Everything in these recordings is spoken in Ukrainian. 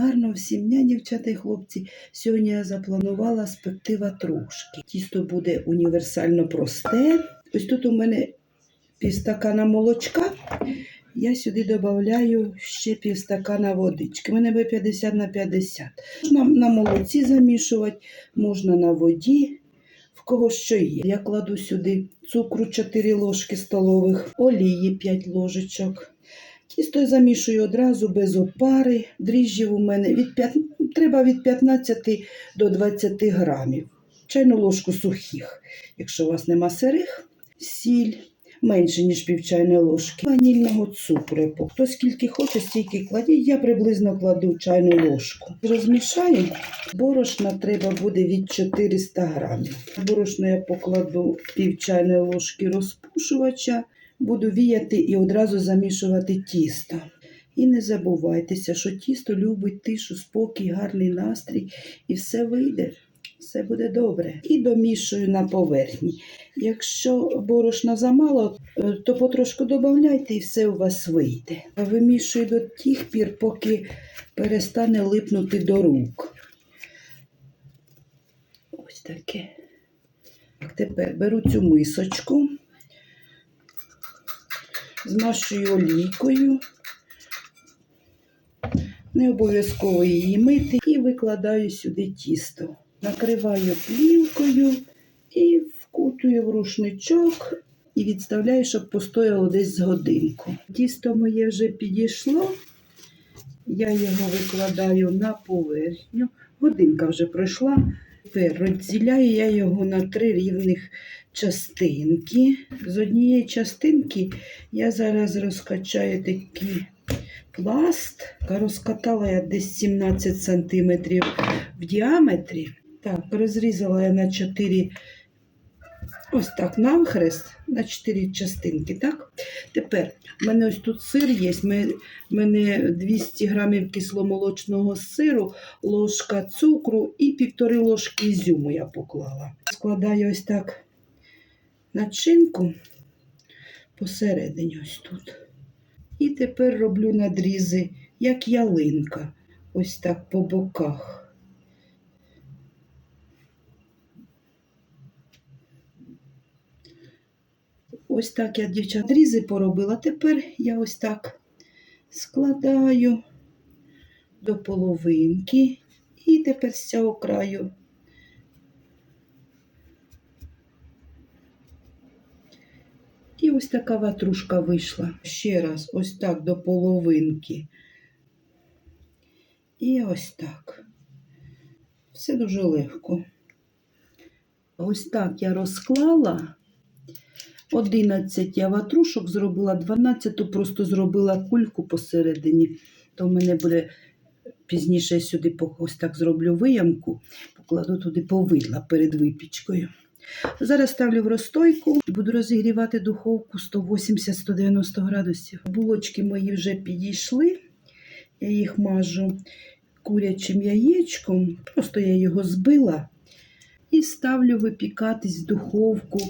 Гарно всім дня, дівчата і хлопці. Сьогодні я запланувала спекти ватрушки. Тісто буде універсально просте. Ось тут у мене півстакана молочка. Я сюди додаю ще півстакана водички. У мене буде 50 на 50. Можна на молоці замішувати, можна на воді. В кого що є. Я кладу сюди цукру 4 ложки столових, олії 5 ложечок. Тісто замішую одразу без опари. Дріжджів у мене від 5, треба від 15 до 20 грамів. Чайну ложку сухих. Якщо у вас нема сирих, сіль менше, ніж пів чайної ложки. Ванільного цукру. Хто скільки хоче, стільки кладіть. Я приблизно кладу чайну ложку. Розмішаю. Борошна треба буде від 400 грамів. Борошно я покладу пів чайної ложки розпушувача. Буду віяти і одразу замішувати тісто. І не забувайтеся, що тісто любить тишу, спокій, гарний настрій, і все вийде, все буде добре. І домішую на поверхні. Якщо борошна замало, е, то потрошку додавайте і все у вас вийде. Вимішую до тих пір, поки перестане липнути до рук. Ось таке. Тепер беру цю мисочку змащую олійкою. Не обов'язково її мити і викладаю сюди тісто. Накриваю плівкою і вкутую в рушничок і відставляю, щоб постояло десь з годинку. Тісто моє вже підійшло. Я його викладаю на поверхню. Годинка вже пройшла. Тепер розділяю я його на три рівних частинки. З однієї частинки я зараз розкачаю такий пласт. Розкатала я десь 17 см в діаметрі. Так, розрізала я на 4 ось так навхрест, на 4 частинки. так? Тепер в мене ось тут сир є. У мене 200 грамів кисломолочного сиру, ложка цукру і півтори ложки ізюму я поклала. Складаю ось так начинку посередині ось тут. І тепер роблю надрізи, як ялинка, ось так по боках. Ось так я, дівчат, різи поробила. Тепер я ось так складаю до половинки і тепер з цього краю І ось така ватрушка вийшла. Ще раз, ось так до половинки. І ось так. Все дуже легко. Ось так я розклала. 11 я ватрушок зробила, 12 просто зробила кульку посередині. То в мене буде пізніше сюди ось так зроблю виямку, покладу туди повидла перед випічкою. Зараз ставлю в розстойку буду розігрівати духовку 180-190 градусів. Булочки мої вже підійшли, я їх мажу курячим яєчком, просто я його збила і ставлю випікатись в духовку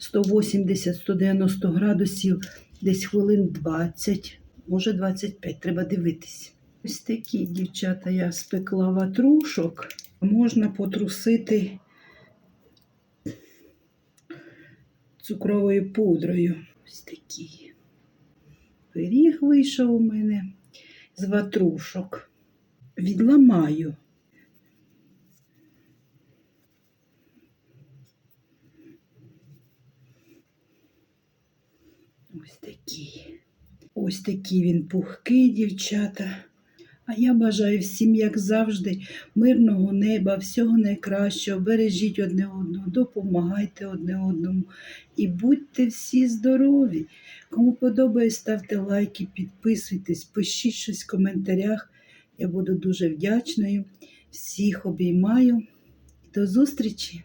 180-190 градусів, десь хвилин 20, може 25, треба дивитись. Ось такі, дівчата, я спекла ватрушок, можна потрусити. цукровою пудрою. Ось такий пиріг вийшов у мене з ватрушок. Відламаю. Ось такий. Ось такий він пухкий, дівчата. А я бажаю всім, як завжди, мирного неба, всього найкращого. Бережіть одне одного, допомагайте одне одному і будьте всі здорові. Кому подобається, ставте лайки, підписуйтесь, пишіть щось в коментарях. Я буду дуже вдячною. Всіх обіймаю. До зустрічі!